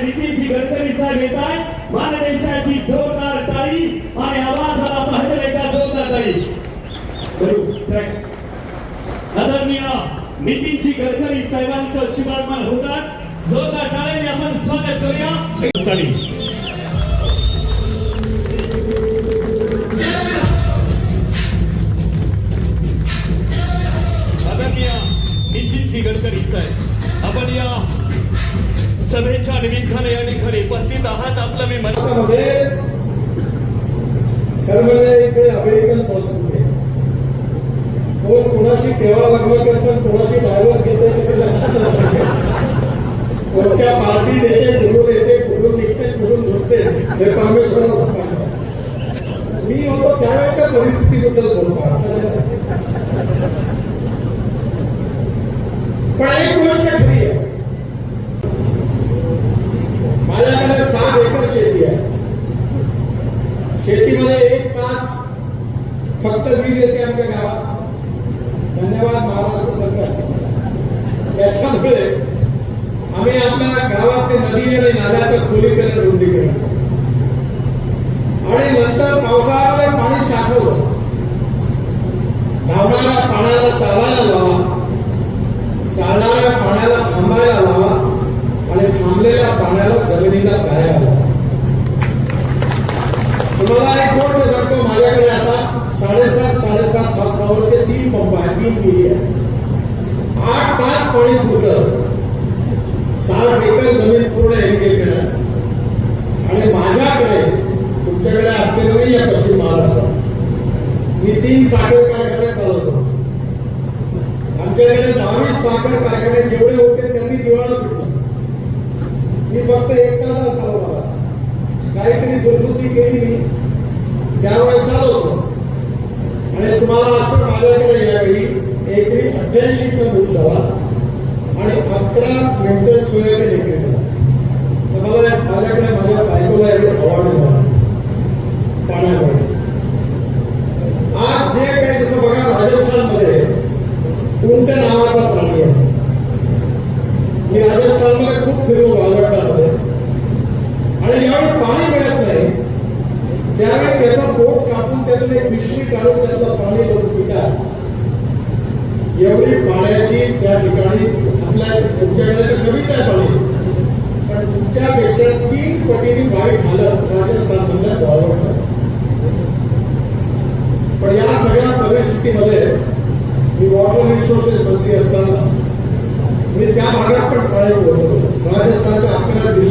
आणि नितीनजी गडकरी साहेब येत आहेत मानदेशाची जोरदार टाळी आणि आवाजाला पाहिजे एका जोरदार टाळी. आदरणीय नितीनजी गडकरी साहेबांचं शुभागमन होतात. जोरदार टाळ्याने आपण स्वागत करूया. गडकरी साहेब आपण या सभेच्या निमित्ताने या ठिकाणी उपस्थित आहात. आपलं मी मन खरं म्हणजे इकडे अमेरिकन संस्कृती कोण कोणाशी केव्हा लग्न करतात कोणाशी डायव्हर्स घेते ते लक्षात राहत कोणत्या पार्टी देते कुठून येते कुठून निघते कुठून घुसते हे परमेश्वराला मी होतो त्यावेळेच्या परिस्थितीबद्दल बोलतो. पण एक गोष्ट खरी आहे माझ्याकडे सात एकर शेती आहे शेतीमध्ये एक तास फक्त वीज येते आमच्या गावात. धन्यवाद महाराष्ट्र सरकार त्याच्यामुळे आम्ही आपल्या गावातले नदी आणि नाल्याचं खोलीकरण रुंदीकरण आणि नंतर पावसाळ्यामध्ये पाणी साठवलं. धावणाऱ्या पाण्याला चालायला लावा. चालणाऱ्या पाण्याला थांबायला लावा. आणि थांबलेल्या पाण्याला जमिनीला गायला लावा. तुम्हाला एक गोष्ट सांगतो? माझ्याकडे आता साडेसात साडेसात हॉर्स पॉवरचे तीन पंप आहेत तीन पिढी आहेत. आठ तास पाणी पुरतं. साठ एकर जमीन पूर्ण इरिगेटेड आहे. आणि माझ्याकडे तुमच्याकडे आश्चर्य नाही या पश्चिम महाराष्ट्रात. मी तीन साखर कारखाने चालवतो. आमच्याकडे बावीस साखर कारखाने जेवढे होते त्यांनी दिवाळा पिटला मी फक्त एक तास चालवला काहीतरी दुर्बुद्धी केली मी. त्यावेळेस चालवतो आणि तुम्हाला असं माझ्याकडे यावेळी एकरी अठ्ठ्याऐंशी टन दूध झाला आणि अकरा क्विंटल सोयाबीन एकरी झाला. तर मला माझ्याकडे माझ्या बायकोला एक अवॉर्ड झाला पाण्यामुळे. आज जे काही जसं बघा राजस्थानमध्ये उंट नावाचा प्राणी आहे. मी राजस्थानमध्ये खूप फिरलो वाळवंटामध्ये आणि यावेळी पाणी त्यातून एक पिशवी काढून त्यातलं पाणी लोक पितात. एवढी पाण्याची त्या ठिकाणी आपल्या तुमच्याकडे तर कमीच आहे पाणी. पण तुमच्यापेक्षा तीन पटीने वाईट हालत राजस्थानमधल्या वाळवंटात पण या सगळ्या परिस्थितीमध्ये मी वॉटर रिसोर्सेस मंत्री असताना मी त्या भागात पण पाणी पुरवतो. राजस्थानच्या अकरा जिल्ह्यात